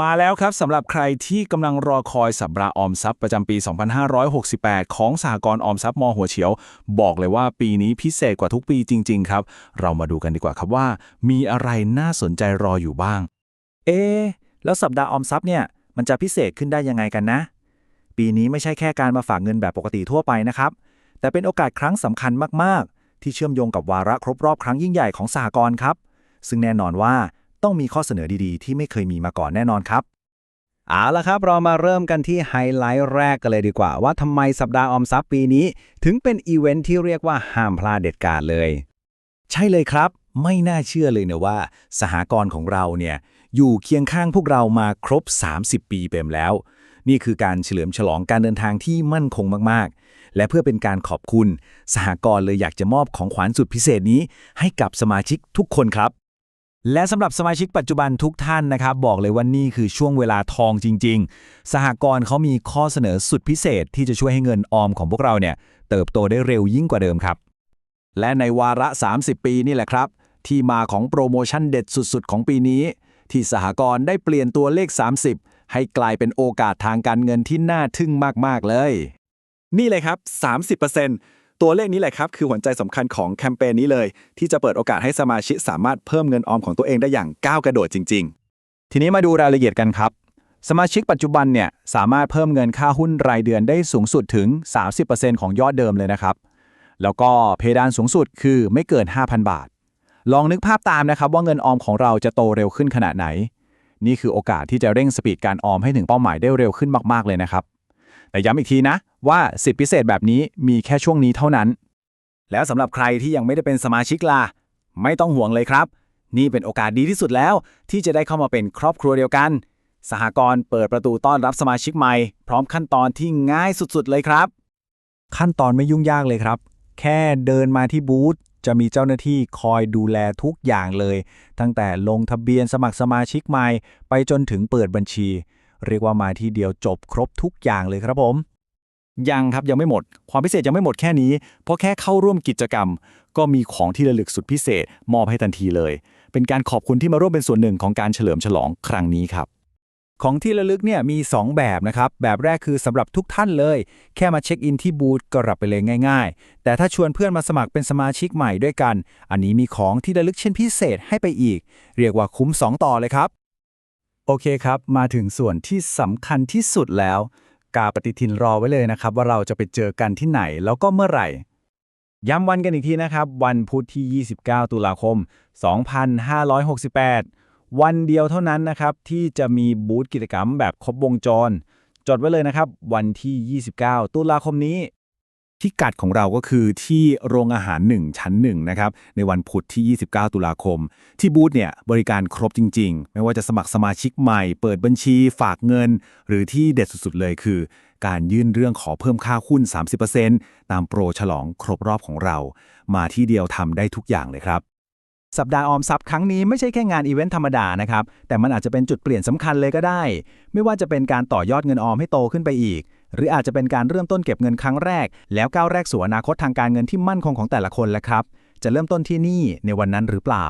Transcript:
มาแล้วครับสำหรับใครที่กำลังรอคอยสัปดาห์ออมทรัพย์ประจำปี 2568 ของสหกรณ์ออมทรัพย์มหัวเฉียว บอกเลยว่าปีนี้พิเศษกว่าทุกปีจริง ๆ ครับ เรามาดูกันดีกว่าครับว่า มีอะไรน่าสนใจรออยู่บ้าง เอ๊ะแล้วสัปดาห์ออมทรัพย์เนี่ยมันจะพิเศษขึ้นได้ยังไงกันนะ ปีนี้ไม่ใช่แค่การมาฝากเงินแบบปกติทั่วไปนะครับ แต่เป็นโอกาสครั้งสำคัญมากๆ ที่เชื่อมโยงกับวาระครบรอบครั้งยิ่งใหญ่ของสหกรณ์ครับซึ่งแน่นอนว่า ต้องมีข้อเสนอดีๆ ที่ไม่เคยมีมาก่อนแน่นอนครับ เอาละครับ เรามาเริ่มกันที่ไฮไลท์แรกกันเลยดีกว่า ว่าทำไมสัปดาห์ออมทรัพย์ปีนี้ ถึงเป็นอีเวนท์ที่เรียกว่าห้ามพลาดเด็ดขาดเลย ใช่เลยครับ ไม่น่าเชื่อเลยนะว่า สหกรณ์ของเราเนี่ยอยู่เคียงข้างพวกเรามาครบ 30 ปีเต็มแล้ว นี่คือการเฉลิมฉลองการเดินทางที่มั่นคงมากๆ และเพื่อเป็นการขอบคุณ สหกรณ์เลยอยากจะมอบของขวัญสุดพิเศษนี้ ให้กับสมาชิกทุกคนครับ และสำหรับสมาชิกปัจจุบันทุกท่านนะครับ บอกเลยว่านี่คือช่วงเวลาทองจริง ๆ สหกรณ์เขามีข้อเสนอสุดพิเศษที่จะช่วยให้เงินออมของพวกเราเนี่ยเติบโตได้เร็วยิ่งกว่าเดิมครับ และในวาระ 30 ปีนี่แหละครับ ที่มาของโปรโมชั่นเด็ดสุดๆ ของปีนี้ ที่สหกรณ์ได้เปลี่ยนตัวเลข 30 ให้กลายเป็นโอกาสทางการเงินที่น่าทึ่งมากๆเลย นี่เลยครับ 30% ตัวเลขนี้แหละครับคือหัวใจสำคัญของแคมเปญนี้เลย ที่จะเปิดโอกาสให้สมาชิกสามารถเพิ่มเงินออมของตัวเองได้อย่างก้าวกระโดดจริง ๆ ทีนี้มาดูรายละเอียดกันครับ สมาชิกปัจจุบันเนี่ยสามารถเพิ่มเงินค่าหุ้นรายเดือนได้สูงสุดถึง 30%ของยอดเดิมเลยนะครับ แล้วก็เพดานสูงสุดคือไม่เกิน 5,000 บาท ลองนึกภาพตามนะครับว่าเงินออมของเราจะโตเร็วขึ้นขนาดไหน นี่คือโอกาสที่จะเร่งสปีดการออมให้ถึงเป้าหมายได้เร็วขึ้นมากๆเลยนะครับแต่ย้ำอีกทีนะ ว่าสิทธิพิเศษแบบนี้มีแค่ช่วงนี้เท่านั้น แล้วสำหรับใครที่ยังไม่ได้เป็นสมาชิกล่ะ ไม่ต้องห่วงเลยครับ นี่เป็นโอกาสดีที่สุดแล้ว ที่จะได้เข้ามาเป็นครอบครัวเดียวกัน สหกรณ์เปิดประตูต้อนรับสมาชิกใหม่ พร้อมขั้นตอนที่ง่ายสุดๆเลยครับ ขั้นตอนไม่ยุ่งยากเลยครับ แค่เดินมาที่บูธจะมีเจ้าหน้าที่คอยดูแลทุกอย่างเลย ตั้งแต่ลงทะเบียนสมัครสมาชิกใหม่ ไปจนถึงเปิดบัญชี เรียกว่ามาที่เดียวจบครบทุกอย่างเลยครับผม ยังครับยังไม่หมด ความพิเศษยังไม่หมดแค่นี้ เพราะแค่เข้าร่วมกิจกรรม ก็มีของที่ระลึกสุดพิเศษ มอบให้ทันทีเลย เป็นการขอบคุณที่มาร่วมเป็นส่วนหนึ่งของการเฉลิมฉลองครั้งนี้ครับ ของที่ระลึกเนี่ยมี 2 แบบนะครับ แบบแรกคือสำหรับทุกท่านเลย แค่มาเช็คอินที่บูธก็รับไปเลยง่าย ๆ แต่ถ้าชวนเพื่อนมาสมัครเป็นสมาชิกใหม่ด้วยกัน อันนี้มีของที่ระลึกเช่นพิเศษให้ไปอีก เรียกว่าคุ้ม 2 ต่อเลยครับ โอเคครับ มาถึงส่วนที่สำคัญที่สุดแล้ว กาปฏิทินรอไว้เลยนะครับ ว่าเราจะไปเจอกันที่ไหนแล้วก็เมื่อไหร่ ย้ำวันกันอีกทีนะครับ วันพุธที่ 29 ตุลาคม 2568 วันเดียวเท่านั้นนะครับ ที่จะมีบูธกิจกรรมแบบครบวงจร จดไว้เลยนะครับ วันที่ 29 ตุลาคมนี้ พิกัดของเราก็คือที่โรงอาหาร 1 ชั้น1นะครับในวันพุธที่ 29 ตุลาคม ที่บูธเนี่ยบริการครบจริง ๆ ไม่ว่าจะสมัครสมาชิกใหม่ เปิดบัญชีฝากเงิน หรือที่เด็ดสุดๆเลยคือ การยื่นเรื่องขอเพิ่มค่าหุ้น 30%ตามโปรฉลองครบรอบของเรา มาที่เดียวทำได้ทุกอย่างเลยครับสัปดาห์ออมทรัพย์ครั้งนี้ไม่ใช่แค่งานอีเวนต์ธรรมดานะครับ แต่มันอาจจะเป็นจุดเปลี่ยนสำคัญเลยก็ได้ ไม่ว่าจะเป็นการต่อยอดเงินออมให้โตขึ้นไปอีก หรืออาจจะเป็นการเริ่มต้นเก็บเงินครั้งแรก แล้วก้าวแรกสู่อนาคตทางการเงินที่มั่นคงของแต่ละคนแหละครับ จะเริ่มต้นที่นี่ในวันนั้นหรือเปล่า